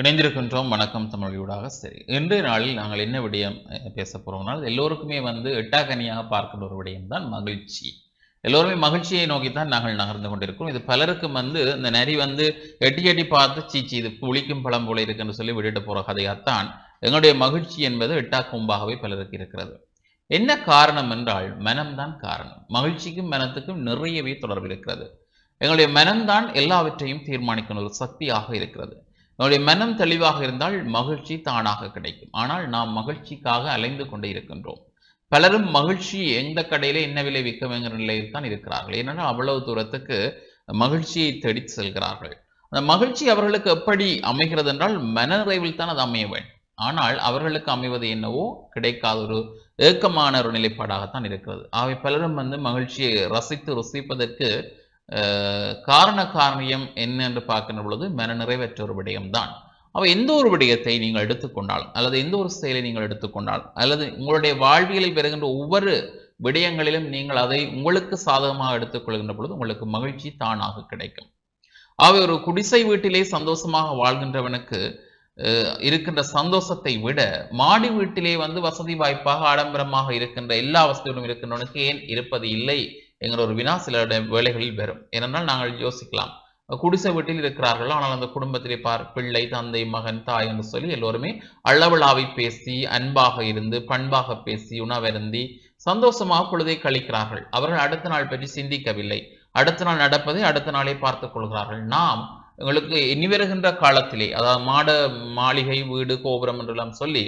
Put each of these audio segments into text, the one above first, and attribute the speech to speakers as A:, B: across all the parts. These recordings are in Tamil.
A: இணைந்திருக்கின்றோம். வணக்கம் தமிழொலியூடாக சரி இன்றைய நாளில் நாங்கள் என்ன விடயம் பேச போகிறோம்னால் எல்லோருக்குமே வந்து எட்டாக்கனியாக பார்க்கின்ற ஒரு விடயம் தான் மகிழ்ச்சி. எல்லோருமே மகிழ்ச்சியை நோக்கி தான் நாங்கள் நகர்ந்து கொண்டிருக்கிறோம். இது பலருக்கும் வந்து இந்த நரி வந்து எட்டி எட்டி பார்த்து சீச்சி இது புளிக்கும் பழம் போல இருக்குன்னு சொல்லி விட்டுட்டு போகிற கதையாகத்தான் எங்களுடைய மகிழ்ச்சி என்பது எட்டா கொம்பாகவே பலருக்கு இருக்கிறது. என்ன காரணம் என்றால் மனம்தான் காரணம். மகிழ்ச்சிக்கும் மனத்துக்கும் நிறையவே தொடர்பு இருக்கிறது. எங்களுடைய மனம்தான் எல்லாவற்றையும் தீர்மானிக்கணும் ஒரு சக்தியாக இருக்கிறது. நம்முடைய மனம் தெளிவாக இருந்தால் மகிழ்ச்சி தானாக கிடைக்கும். ஆனால் நாம் மகிழ்ச்சிக்காக அலைந்து கொண்டே இருக்கின்றோம். பலரும் மகிழ்ச்சி எந்த கடையில என்ன விலை விற்கவேங்கிற நிலையில் தான் இருக்கிறார்கள். ஏனென்றால் அவ்வளவு தூரத்துக்கு மகிழ்ச்சியை தேடி செல்கிறார்கள். அந்த மகிழ்ச்சி அவர்களுக்கு எப்படி அமைகிறது என்றால் மனநிறைவில் தான் அது அமைய வேண்டும். ஆனால் அவர்களுக்கு அமைவது என்னவோ கிடைக்காத ஒரு ஏக்கமான ஒரு நிலைப்பாடாகத்தான் இருக்கிறது. ஆகவே பலரும் வந்து மகிழ்ச்சியை ரசித்து ருசிப்பதற்கு காரண காரணியம் என்ன என்று பார்க்கின்ற பொழுது மனநிறைவற்ற ஒரு விடயம்தான் அவ எந்த ஒரு விடயத்தை நீங்கள் எடுத்துக்கொண்டால் அல்லது எந்த ஒரு செயலை நீங்கள் எடுத்துக்கொண்டால் அல்லது உங்களுடைய வாழ்வியலில் பெறுகின்ற ஒவ்வொரு விடயங்களிலும் நீங்கள் அதை உங்களுக்கு சாதகமாக எடுத்துக்கொள்கின்ற பொழுது உங்களுக்கு மகிழ்ச்சி தானாக கிடைக்கும். அவை ஒரு குடிசை வீட்டிலே சந்தோஷமாக வாழ்கின்றவனுக்கு இருக்கின்ற சந்தோஷத்தை விட மாடி வீட்டிலே வந்து வசதி வாய்ப்பாக ஆடம்பரமாக இருக்கின்ற எல்லா வசதிகளும் இருக்கின்றவனுக்கு ஏன் இருப்பது இல்லை? என்கிற ஒரு வினா சில வேலைகளில் வரும். ஏனென்றால் நாங்கள் யோசிக்கலாம். குடிசை வீட்டில் இருக்கிறார்கள். ஆனால் அந்த குடும்பத்திலே பார் பிள்ளை தந்தை மகன் தாய் என்று சொல்லி எல்லோருமே அளவலாவை பேசி அன்பாக இருந்து பண்பாக பேசி உணவருந்தி சந்தோஷமாக பொழுதை கழிக்கிறார்கள். அவர்கள் அடுத்த நாள் பற்றி சிந்திக்கவில்லை. அடுத்த நாள் நடப்பதை அடுத்த நாளே பார்த்துக் கொள்கிறார்கள். நாம் எங்களுக்கு இனி வருகின்ற காலத்திலே அதாவது மாட மாளிகை வீடு கோபுரம் என்றெல்லாம் சொல்லி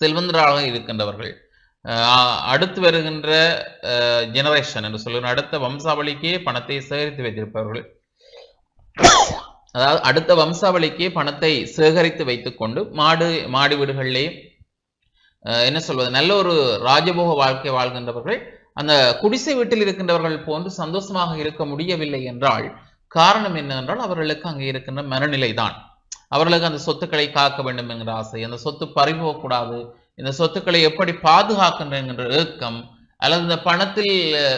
A: செல்வந்தராக இருக்கின்றவர்கள் அடுத்து வருகின்ற ஜெனரேஷன் என்று சொல்லுகிற அடுத்த வம்சாவளிக்கே பணத்தை சேகரித்து வைத்திருப்பவர்கள். அதாவது அடுத்த வம்சாவளிக்கே பணத்தை சேகரித்து வைத்துக்கொண்டு மாடு மாடி வீடுகளிலே என்ன சொல்வது நல்ல ஒரு ராஜபோக வாழ்க்கை வாழ்கின்றவர்கள் அந்த குடிசை வீட்டில் இருக்கின்றவர்கள் போன்று சந்தோஷமாக இருக்க முடியவில்லை என்றால் காரணம் என்னவென்றால் அவர்களுக்கு அங்கே இருக்கின்ற மனநிலை தான் அவர்களுக்கு அந்த சொத்துக்களை காக்க வேண்டும் என்கிற ஆசை அந்த சொத்து பறிபோகக்கூடாது இந்த சொத்துக்களை எப்படி பாதுகாக்கின்ற என்கின்ற ஏக்கம் அல்லது இந்த பணத்தில்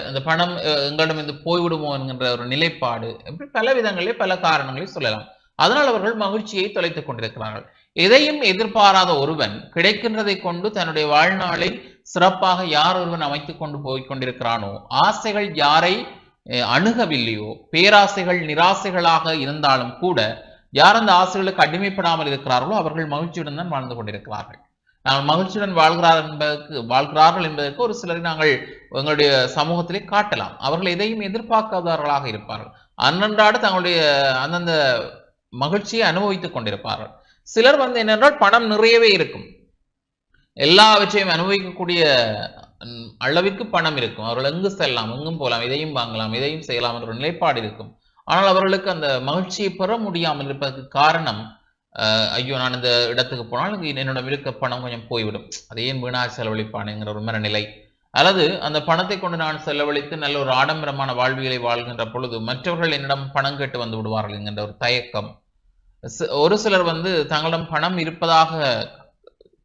A: இந்த பணம் எங்களிடம் இருந்து போய்விடுமோ என்கின்ற ஒரு நிலைப்பாடு இப்படி பல விதங்களிலே பல காரணங்களை சொல்லலாம். அதனால் அவர்கள் மகிழ்ச்சியை தொலைத்துக் கொண்டிருக்கிறார்கள். எதையும் எதிர்பாராத ஒருவன் கிடைக்கின்றதை கொண்டு தன்னுடைய வாழ்நாளை சிறப்பாக யார் ஒருவன் அமைத்துக் கொண்டு போய் கொண்டிருக்கிறானோ ஆசைகள் யாரை அணுகவில்லையோ பேராசைகள் நிராசைகளாக இருந்தாலும் கூட யார் அந்த ஆசைகளுக்கு அடிமைப்படாமல் இருக்கிறார்களோ அவர்கள் மகிழ்ச்சியுடன் தான் வாழ்ந்து கொண்டிருக்கிறார்கள். நாங்கள் மகிழ்ச்சியுடன் வாழ்கிறார் என்பதற்கு வாழ்கிறார்கள் என்பதற்கு ஒரு சிலரை நாங்கள் எங்களுடைய சமூகத்திலே காட்டலாம். அவர்கள் எதையும் எதிர்பார்க்காதவர்களாக இருப்பார்கள். அன்னன்றாடு தங்களுடைய அந்தந்த மகிழ்ச்சியை அனுபவித்துக் கொண்டிருப்பார்கள். சிலர் வந்து என்னென்றால் பணம் நிறையவே இருக்கும். எல்லாவற்றையும் அனுபவிக்கக்கூடிய அளவிற்கு பணம் இருக்கும். அவர்கள் எங்கு செல்லலாம் எங்கும் போகலாம் இதையும் வாங்கலாம் இதையும் செய்யலாம் என்ற நிலைப்பாடு இருக்கும். ஆனால் அவர்களுக்கு அந்த மகிழ்ச்சியை பெற முடியாமல் இருப்பதற்கு காரணம் ஐயோ நான் இந்த இடத்துக்கு போனால் என்னோட மிருக்க இருக்க பணம் கொஞ்சம் போய்விடும். அதை ஏன் வீணா செலவழிப்பானுங்கிற ஒரு மனநிலை. அல்லது அந்த பணத்தை கொண்டு நான் செலவழித்து நல்ல ஒரு ஆடம்பரமான வாழ்வியலை வாழ்கின்ற பொழுது மற்றவர்கள் என்னிடம் பணம் கேட்டு வந்து விடுவார்கள் என்கின்ற ஒரு தயக்கம். ஒரு சிலர் வந்து தங்களிடம் பணம் இருப்பதாக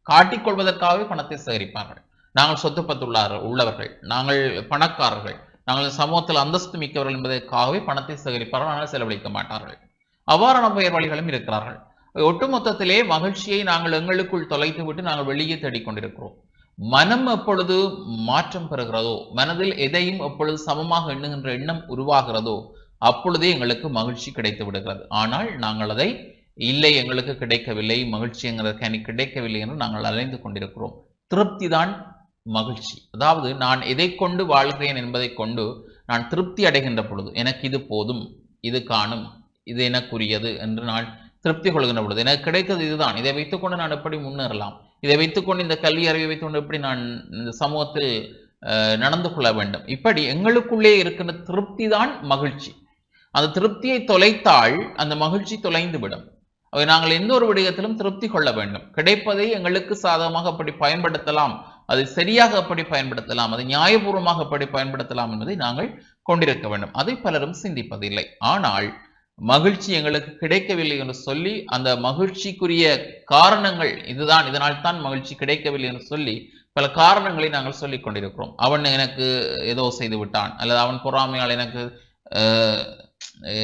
A: காட்டிக்கொள்வதற்காகவே பணத்தை சேகரிப்பார்கள். நாங்கள் சொத்து பத்துள்ளார் உள்ளவர்கள் நாங்கள் பணக்காரர்கள் நாங்கள் சமூகத்தில் அந்தஸ்து மிக்கவர்கள் என்பதற்காகவே பணத்தை சேகரிப்பார்கள் ஆனால் செலவழிக்க மாட்டார்கள். அவ்வாறான பெயர் வழிகளும் இருக்கிறார்கள். ஒட்டுமொத்தத்திலே மகிழ்ச்சியை நாங்கள் எங்களுக்குள் தொலைத்து விட்டு நாங்கள் வெளியே தேடிக்கொண்டிருக்கிறோம். மனம் எப்பொழுது மாற்றம் பெறுகிறதோ மனதில் எதையும் எப்பொழுது சமமாக எண்ணுகின்ற எண்ணம் உருவாகிறதோ அப்பொழுதே எங்களுக்கு மகிழ்ச்சி கிடைத்து விடுகிறது. ஆனால் நாங்கள் அதை இல்லை எங்களுக்கு கிடைக்கவில்லை மகிழ்ச்சிங்கிறது எங்களுக்கு கிடைக்கவில்லை என்று நாங்கள் அலைந்து கொண்டிருக்கிறோம். திருப்தி தான் மகிழ்ச்சி. அதாவது நான் எதை கொண்டு வாழ்கிறேன் என்பதை கொண்டு நான் திருப்தி அடைகின்ற பொழுது எனக்கு இது போதும் இது காணும் இது எனக்குரியது என்று நான் திருப்தி கொள்கின்ற பொழுது எனக்கு கிடைக்கிறது இதுதான். இதை வைத்துக்கொண்டு நான் எப்படி முன்னேறலாம்? இதை வைத்துக்கொண்டு இந்த கல்வி அறிவை வைத்துக்கொண்டு எப்படி நான் இந்த சமூகத்தில் நடந்து கொள்ள வேண்டும்? இப்படி எங்களுக்குள்ளே இருக்கின்ற திருப்தி தான் மகிழ்ச்சி. அந்த திருப்தியை தொலைத்தால் அந்த மகிழ்ச்சி தொலைந்து விடும் அவை நாங்கள் எந்த ஒரு விடயத்திலும் திருப்தி கொள்ள வேண்டும். கிடைப்பதை எங்களுக்கு சாதகமாக அப்படி பயன்படுத்தலாம். அதை சரியாக அப்படி பயன்படுத்தலாம். அதை நியாயபூர்வமாக அப்படி பயன்படுத்தலாம் என்பதை நாங்கள் கொண்டிருக்க வேண்டும். அதை பலரும் சிந்திப்பதில்லை. ஆனால் மகிழ்ச்சி எங்களுக்கு கிடைக்கவில்லை என்று சொல்லி அந்த மகிழ்ச்சிக்குரிய காரணங்கள் இதுதான். இதனால் தான் மகிழ்ச்சி கிடைக்கவில்லை என்று சொல்லி பல காரணங்களை நாங்கள் சொல்லிக் கொண்டிருக்கிறோம். அவன் எனக்கு ஏதோ செய்து விட்டான். அல்லது அவன் பொறாமையால் எனக்கு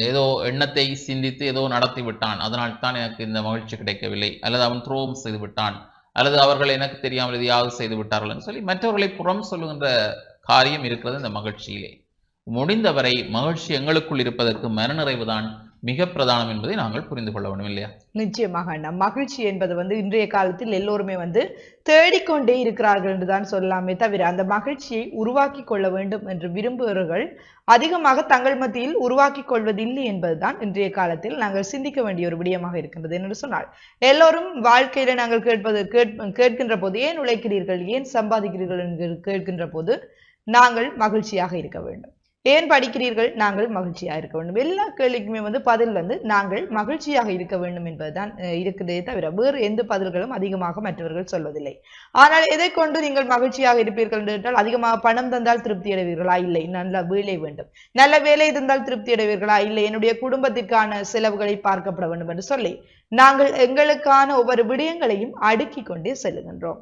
A: ஏதோ எண்ணத்தை சிந்தித்து ஏதோ நடத்தி விட்டான். அதனால் தான் எனக்கு இந்த மகிழ்ச்சி கிடைக்கவில்லை. அல்லது அவன் துரோகம் செய்து விட்டான். அல்லது அவர்கள் எனக்கு தெரியாமல் எதையாவது செய்து விட்டார்கள் என்று சொல்லி மற்றவர்களை புறம் சொல்லுகின்ற காரியம் இருக்கிறது இந்த மகிழ்ச்சியிலே. முடிந்தவரை மகிழ்ச்சி எங்களுக்குள் இருப்பதற்கு மனநிறைவுதான் மிக பிரதானம் என்பதை நாங்கள் புரிந்து கொள்ள வேண்டும் இல்லையா?
B: நிச்சயமாக நம் மகிழ்ச்சி என்பது வந்து இன்றைய காலத்தில் எல்லோருமே வந்து தேடிக்கொண்டே இருக்கிறார்கள் என்றுதான் சொல்லலாமே தவிர அந்த மகிழ்ச்சியை உருவாக்கி கொள்ள வேண்டும் என்று விரும்புபவர்கள் அதிகமாக தங்கள் மத்தியில் உருவாக்கி கொள்வதில்லை என்பதுதான் இன்றைய காலத்தில் நாங்கள் சிந்திக்க வேண்டிய ஒரு விடயமாக இருக்கின்றது என்று சொன்னால் எல்லோரும் வாழ்க்கையில நாங்கள் கேட்பது கேட்- கேட்கின்ற போது ஏன் உழைக்கிறீர்கள் ஏன் சம்பாதிக்கிறீர்கள் என்று கேட்கின்ற போது நாங்கள் மகிழ்ச்சியாக இருக்க வேண்டும். ஏன் படிக்கிறீர்கள்? நாங்கள் மகிழ்ச்சியாக இருக்க வேண்டும். எல்லா கேள்விக்குமே வந்து பதில் வந்து நாங்கள் மகிழ்ச்சியாக இருக்க வேண்டும் என்பதுதான் அஹ், இருக்குதே தவிர வேறு எந்த பதில்களும் அதிகமாக மற்றவர்கள் சொல்வதில்லை. ஆனால் எதை கொண்டு நீங்கள் மகிழ்ச்சியாக இருப்பீர்கள் என்று என்றால் அதிகமாக பணம் தந்தால் திருப்தி அடைவீர்களா? இல்லை. நல்ல வேலை வேண்டும். நல்ல வேலை தந்தால் திருப்தி அடைவீர்களா? இல்லை. என்னுடைய குடும்பத்திற்கான செலவுகளை பார்க்கப்பட வேண்டும் என்று சொல்லி நாங்கள் எங்களுக்கான ஒவ்வொரு விடயங்களையும் அடுக்கிக் கொண்டே செல்லுகின்றோம்.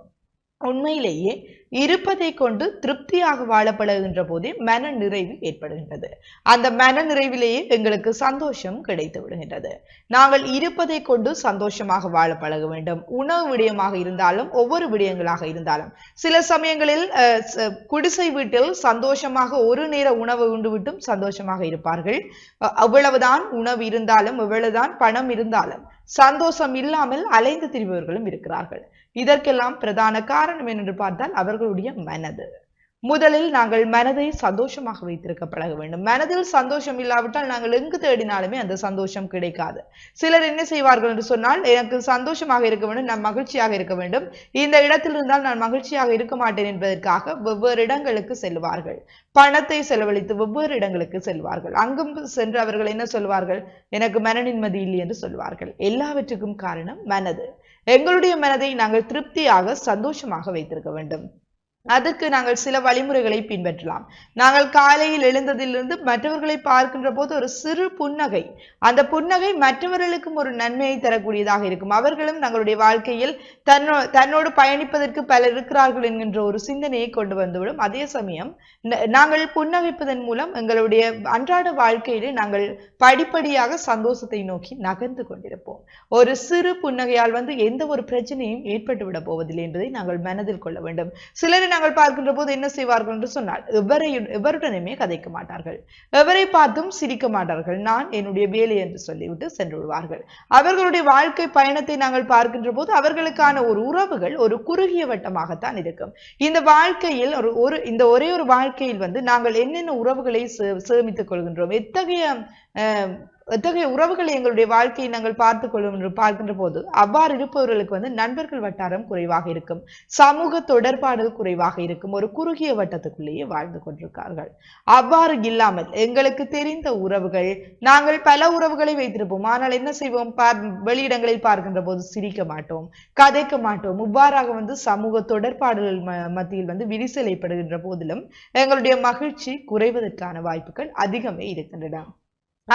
B: உண்மையிலேயே இருப்பதை கொண்டு திருப்தியாக வாழப்படுகின்ற போதே மன நிறைவு ஏற்படுகின்றது. அந்த மன நிறைவிலேயே எங்களுக்கு சந்தோஷம் கிடைத்து விடுகின்றது. நாங்கள் இருப்பதை கொண்டு சந்தோஷமாக வாழ பழக வேண்டும். உணவு விடயமாக இருந்தாலும் ஒவ்வொரு விடயங்களாக இருந்தாலும் சில சமயங்களில் ச- குடிசை வீட்டில் சந்தோஷமாக ஒரு நேர உணவு உண்டுவிட்டும் சந்தோஷமாக இருப்பார்கள். அவ்வளவுதான் உணவு இருந்தாலும் எவ்வளவுதான் பணம் இருந்தாலும் சந்தோஷம் இல்லாமல் அலைந்து திரிபவர்களும் இருக்கிறார்கள். இதற்கெல்லாம் பிரதான காரணம் என்று பார்த்தால் அவர்களுடைய மனது. முதலில் நாங்கள் மனதை சந்தோஷமாக வைத்திருக்க பழக வேண்டும். மனதில் சந்தோஷம் இல்லாவிட்டால் நாங்கள் எங்கு தேடினாலுமே அந்த சந்தோஷம் கிடைக்காது. சிலர் என்ன செய்வார்கள் என்று சொன்னால் எனக்கு சந்தோஷமாக இருக்க வேண்டும் நான் மகிழ்ச்சியாக இருக்க வேண்டும். இந்த இடத்தில் இருந்தால் நான் மகிழ்ச்சியாக இருக்க மாட்டேன் என்பதற்காக வெவ்வேறு இடங்களுக்கு செல்வார்கள். பணத்தை செலவழித்து வெவ்வேறு இடங்களுக்கு செல்வார்கள். அங்கும் சென்று அவர்கள் என்ன சொல்வார்கள்? எனக்கு மன நிம்மதி இல்லை என்று சொல்வார்கள். எல்லாவற்றுக்கும் காரணம் மனது. எங்களுடைய மனதை நாங்கள் திருப்தியாக சந்தோஷமாக வைத்திருக்க வேண்டும். அதுக்கு நாங்கள் சில வழிமுறைகளை பின்பற்றலாம். நாங்கள் காலையில் எழுந்ததிலிருந்து மற்றவர்களை பார்க்கின்ற போது ஒரு சிறு புன்னகை. அந்த புன்னகை மற்றவர்களுக்கும் ஒரு நன்மையை தரக்கூடியதாக இருக்கும். அவர்களும் தங்களுடைய வாழ்க்கையில் தன்னோ தன்னோடு பயணிப்பதற்கு பலர் இருக்கிறார்கள் என்கின்ற ஒரு சிந்தனையை கொண்டு வந்துவிடும். அதே சமயம் நாங்கள் புன்னகைப்பதன் மூலம் எங்களுடைய அன்றாட வாழ்க்கையிலே நாங்கள் படிப்படியாக சந்தோஷத்தை நோக்கி நகர்ந்து கொண்டிருப்போம். ஒரு சிறு புன்னகையால் வந்து எந்த ஒரு பிரச்சனையும் ஏற்பட்டுவிட போவதில்லை என்பதை நாங்கள் மனதில் கொள்ள வேண்டும். சிலர் நாங்கள் பார்க்கின்ற போது என்ன செய்வார்கள் என்று சொன்னால் எவரையும் எவருடனுமே கதைக்க மாட்டார்கள். எவரை பார்த்தும் சிரிக்க மாட்டார்கள். நான் என்னுடைய வேலை என்று சொல்லிவிட்டு சென்று விடுவார்கள். அவர்களுடைய வாழ்க்கை பயணத்தை நாங்கள் பார்க்கின்ற போது அவர்களுக்கான ஒரு உறவுகள் ஒரு குறுகிய வட்டமாகத்தான் இருக்கும். இந்த வாழ்க்கையில் ஒரு ஒரு இந்த ஒரே ஒரு வாழ்க்கையில் வந்து நாங்கள் என்னென்ன உறவுகளை சே- சேமித்துக் கொள்கின்றோம்? எத்தகைய எத்தகைய உறவுகளை எங்களுடைய வாழ்க்கையை நாங்கள் பார்த்துக் கொள்ளும் என்று பார்க்கின்ற போது அவ்வாறு இருப்பவர்களுக்கு வந்து நண்பர்கள் வட்டாரம் குறைவாக இருக்கும் சமூக தொடர்பாடல் குறைவாக இருக்கும் ஒரு குறுகிய வட்டத்துக்குள்ளேயே வாழ்ந்து கொண்டிருக்கார்கள். அவ்வாறு இல்லாமல் எங்களுக்கு தெரிந்த உறவுகள் நாங்கள் பல உறவுகளை வைத்திருப்போம். ஆனால் என்ன செய்வோம்? பார் வெளியிடங்களில் பார்க்கின்ற போது சிரிக்க மாட்டோம் கதைக்க மாட்டோம். இவ்வாறாக வந்து சமூக தொடர்பாடல்கள் மத்தியில் வந்து விரிசல் ஏற்படுகின்ற போதிலும் எங்களுடைய மகிழ்ச்சி குறைவதற்கான வாய்ப்புகள் அதிகமே இருக்கின்றன.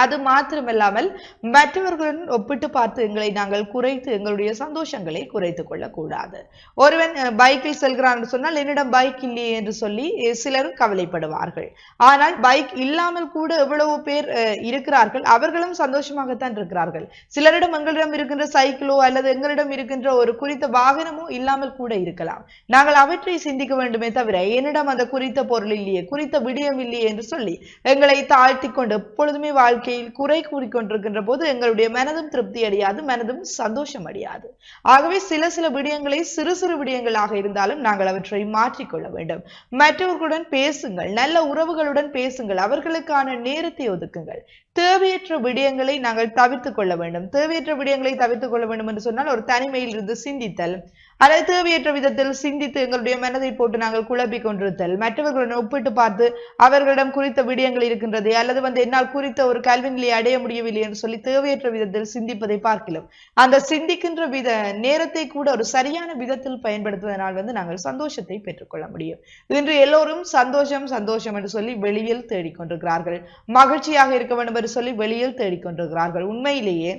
B: அது மாத்திரமல்லாமல் மற்றவர்களுடன் ஒப்பிட்டு பார்த்து எங்களை நாங்கள் குறைத்து எங்களுடைய சந்தோஷங்களை குறைத்து கொள்ளக்கூடாது. ஒருவன் பைக்கில் செல்கிறான் என்று சொன்னால் என்னிடம் பைக் இல்லையே என்று சொல்லி சிலர் கவலைப்படுவார்கள். ஆனால் பைக் இல்லாமல் கூட எவ்வளவு பேர் இருக்கிறார்கள் அவர்களும் சந்தோஷமாகத்தான் இருக்கிறார்கள். சிலரிடம் எங்களிடம் இருக்கின்ற சைக்கிளோ அல்லது எங்களிடம் இருக்கின்ற ஒரு குறித்த வாகனமோ இல்லாமல் கூட இருக்கலாம். நாங்கள் அவற்றை சிந்திக்க வேண்டுமே தவிர என்னிடம் அந்த குறித்த பொருள் இல்லையே குறித்த விடயம் இல்லையே என்று சொல்லி எங்களை தாழ்த்தி கொண்டு எப்பொழுதுமே வாழ்க்கையில் குறை கூறிக்கொண்டிருக்கின்ற போது எங்களுடைய மனதும் திருப்தி அடையாது மனதும் சந்தோஷம் அடையாது. ஆகவே சில சில விடயங்களை சிறு சிறு விடயங்களாக இருந்தாலும் நாங்கள் அவற்றை மாற்றிக்கொள்ள வேண்டும். மற்றவர்களுடன் பேசுங்கள் நல்ல உறவுகளுடன் பேசுங்கள் அவர்களுக்கான நேரத்தை ஒதுக்குங்கள். தேவையற்ற விடயங்களை நாங்கள் தவிர்த்து கொள்ள வேண்டும். தேவையற்ற விடயங்களை தவிர்த்து கொள்ள வேண்டும் என்று சொன்னால் ஒரு தனிமையில் இருந்து சிந்தித்தல் அல்லது தேவையற்ற விதத்தில் சிந்தித்து எங்களுடைய மனதை போட்டு நாங்கள் குழப்பிக் கொண்டிருத்தல். மற்றவர்களுடன் ஒப்பிட்டு பார்த்து அவர்களிடம் குறித்த விடயங்கள் இருக்கின்றது அல்லது வந்து என்னால் குறித்த ஒரு கல்வி நிலையை அடைய முடியவில்லை என்று சொல்லி தேவையற்ற விதத்தில் சிந்திப்பதை பார்க்கலாம். அந்த சிந்திக்கின்ற வித நேரத்தை கூட ஒரு சரியான விதத்தில் பயன்படுத்துவதனால் வந்து நாங்கள் சந்தோஷத்தை பெற்றுக்கொள்ள முடியும். இன்று எல்லோரும் சந்தோஷம் சந்தோஷம் என்று சொல்லி வெளியில் தேடிக்கொண்டிருக்கிறார்கள். மகிழ்ச்சியாக இருக்க வேண்டும் என்று சொல்லி வெளியில் தேடிக்கொண்டிருக்கிறார்கள். உண்மையிலேயே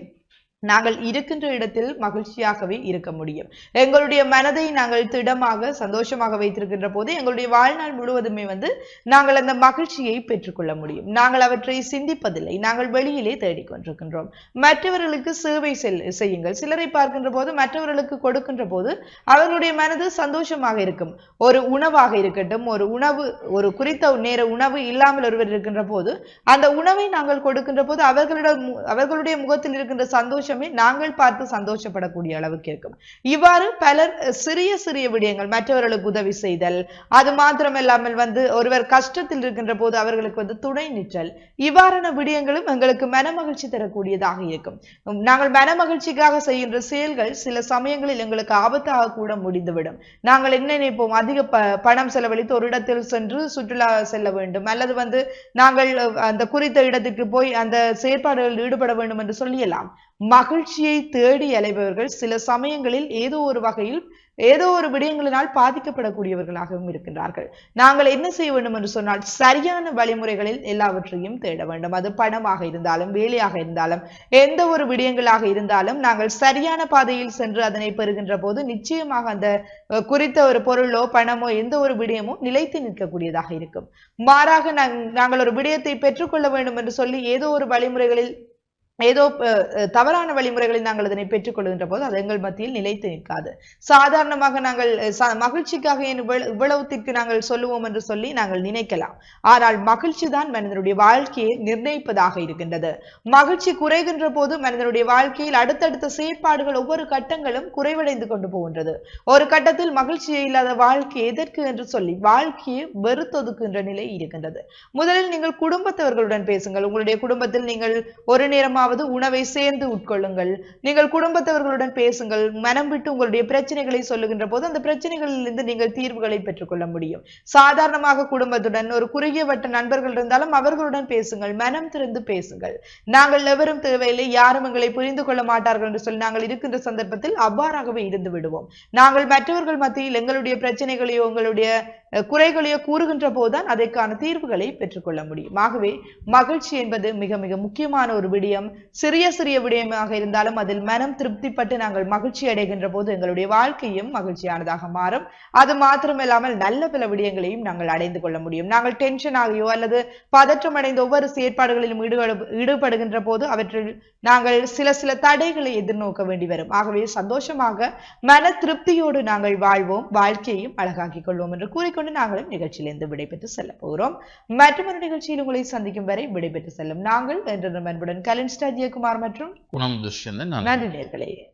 B: நாங்கள் இருக்கின்ற இடத்தில் மகிழ்ச்சியாகவே இருக்க முடியும். எங்களுடைய மனதை நாங்கள் திடமாக சந்தோஷமாக வைத்திருக்கின்ற போது எங்களுடைய வாழ்நாள் முழுவதுமே வந்து நாங்கள் அந்த மகிழ்ச்சியை பெற்றுக்கொள்ள முடியும். நாங்கள் அவற்றை சிந்திப்பதில்லை. நாங்கள் வெளியிலே தேடிக்கொண்டிருக்கின்றோம் மற்றவர்களுக்கு சேவை செல் செய்யுங்கள். சிலரை பார்க்கின்ற போது மற்றவர்களுக்கு கொடுக்கின்ற போது அவர்களுடைய மனது சந்தோஷமாக இருக்கும். ஒரு உணவாக இருக்கட்டும் ஒரு உணவு ஒரு குறித்த நேர உணவு இல்லாமல் ஒருவர் இருக்கின்ற போது அந்த உணவை நாங்கள் கொடுக்கின்ற போது அவர்களிடம் அவர்களுடைய முகத்தில் இருக்கின்ற சந்தோஷம் சந்தோஷமே நாங்கள் பார்த்து சந்தோஷப்படக்கூடிய அளவுக்கு இருக்கும். இவ்வாறு பலர் சிறிய சிறிய விடயங்கள் மற்றவர்களுக்கு உதவி செய்தல் அது மாத்திரமில்லாமல் வந்து ஒருவர் கஷ்டத்தில் இருக்கின்ற போது அவர்களுக்கு வந்து துணை நிற்றல் இவ்வாறான விடயங்களும் எங்களுக்கு மனமகிழ்ச்சி தரக்கூடியதாக இருக்கும். நாங்கள் மனமகிழ்ச்சிக்காக செய்கின்ற செயல்கள் சில சமயங்களில் எங்களுக்கு ஆபத்தாக கூட முடிந்துவிடும். நாங்கள் என்ன நினைப்போம்? அதிக ப பணம் செலவழித்து ஒரு இடத்தில் சென்று சுற்றுலா செல்ல வேண்டும். அல்லது வந்து நாங்கள் அந்த குறித்த இடத்துக்கு போய் அந்த செயற்பாடுகளில் ஈடுபட வேண்டும் என்று சொல்லியலாம். மகிழ்ச்சியை தேடி அலைபவர்கள் சில சமயங்களில் ஏதோ ஒரு வகையில் ஏதோ ஒரு விடயங்களினால் பாதிக்கப்படக்கூடியவர்களாகவும் இருக்கின்றார்கள். நாங்கள் என்ன செய்ய வேண்டும் என்று சொன்னால் சரியான வழிமுறைகளில் எல்லாவற்றையும் தேட வேண்டும். அது பணமாக இருந்தாலும் வேலையாக இருந்தாலும் எந்த ஒரு விடயங்களாக இருந்தாலும் நாங்கள் சரியான பாதையில் சென்று அதனை பெறுகின்ற போது நிச்சயமாக அந்த குறித்த ஒரு பொருளோ பணமோ எந்த ஒரு விடயமோ நிலைத்து நிற்கக்கூடியதாக இருக்கும். மாறாக நாங்கள் ஒரு விடயத்தை பெற்றுக்கொள்ள வேண்டும் என்று சொல்லி ஏதோ ஒரு வழிமுறைகளில் ஏதோ தவறான வழிமுறைகளில் நாங்கள் அதனை பெற்றுக்கொள்கின்ற போது அது எங்கள் மத்தியில் நிலைத்து நிற்காது. சாதாரணமாக நாங்கள் மகிழ்ச்சிக்காக இவ்வளவுத்திற்கு நாங்கள் சொல்லுவோம் என்று சொல்லி நாங்கள் நினைக்கலாம். ஆனால் மகிழ்ச்சி தான் மனிதனுடைய வாழ்க்கையை நிர்ணயிப்பதாக இருக்கின்றது. மகிழ்ச்சி குறைகின்ற போது மனிதனுடைய வாழ்க்கையில் அடுத்தடுத்த செயற்பாடுகள் ஒவ்வொரு கட்டங்களும் குறைவடைந்து கொண்டு போகின்றது. ஒரு கட்டத்தில் மகிழ்ச்சி இல்லாத வாழ்க்கை எதற்கு என்று சொல்லி வாழ்க்கையை வெறுத்தொதுக்குகின்ற நிலை இருக்கின்றது. முதலில் நீங்கள் குடும்பத்தவர்களுடன் பேசுங்கள். உங்களுடைய குடும்பத்தில் நீங்கள் ஒரு நேரமாக நேரமாவது உணவை சேர்ந்து உட்கொள்ளுங்கள். நீங்கள் குடும்பத்தவர்களுடன் பேசுங்கள். மனம் விட்டு உங்களுடைய பிரச்சனைகளை சொல்லுகின்ற போது அந்த பிரச்சனைகளிலிருந்து நீங்கள் தீர்வுகளை பெற்றுக்கொள்ள முடியும். சாதாரணமாக குடும்பத்துடன் ஒரு குறுகிய வட்ட நண்பர்கள் இருந்தாலும் அவர்களுடன் பேசுங்கள். மனம் திறந்து பேசுங்கள். நாங்கள் எவரும் தேவையில்லை யாரும் எங்களை புரிந்து கொள்ள மாட்டார்கள் என்று சொல்லி நாங்கள் இருக்கின்ற சந்தர்ப்பத்தில் அவ்வாறாகவே இருந்து விடுவோம். நாங்கள் மற்றவர்கள் மத்தியில் எங்களுடைய பிரச்சனைகளையோ உங்களுடைய குறைகளையோ கூறுகின்ற போதுதான் அதற்கான தீர்வுகளை பெற்றுக்கொள்ள முடியும். ஆகவே மகிழ்ச்சி என்பது மிக மிக முக்கியமான ஒரு விடயம். சிறிய சிறிய விடயமாக இருந்தாலும் அதில் மனம் திருப்திப்பட்டு நாங்கள் மகிழ்ச்சி அடைகின்ற போது எங்களுடைய வாழ்க்கையும் மகிழ்ச்சியானதாக மாறும். அது மாத்திரமில்லாமல் நல்ல பல விடயங்களையும் நாங்கள் அடைந்து கொள்ள முடியும். நாங்கள் டென்ஷன் ஆகியோ அல்லது பதற்றம் அடைந்த ஒவ்வொரு செயற்பாடுகளிலும் ஈடுபடு ஈடுபடுகின்ற போது அவற்றில் நாங்கள் சில சில தடைகளை எதிர்நோக்க வேண்டி வரும். ஆகவே சந்தோஷமாக மன திருப்தியோடு நாங்கள் வாழ்வோம். வாழ்க்கையையும் அழகாக்கிக் கொள்வோம் என்று கூறிக்கொண்டு நாங்களும் நிகழ்ச்சியிலிருந்து விடைபெற்று செல்ல போகிறோம். மற்றொரு நிகழ்ச்சியில் உங்களை சந்திக்கும் வரை விடைபெற்று செல்லும் நாங்கள். என்ற அன்புடன் கலின் ஸ்டார் ஜெயக்குமார் மற்றும் நன்றி நேர்களே.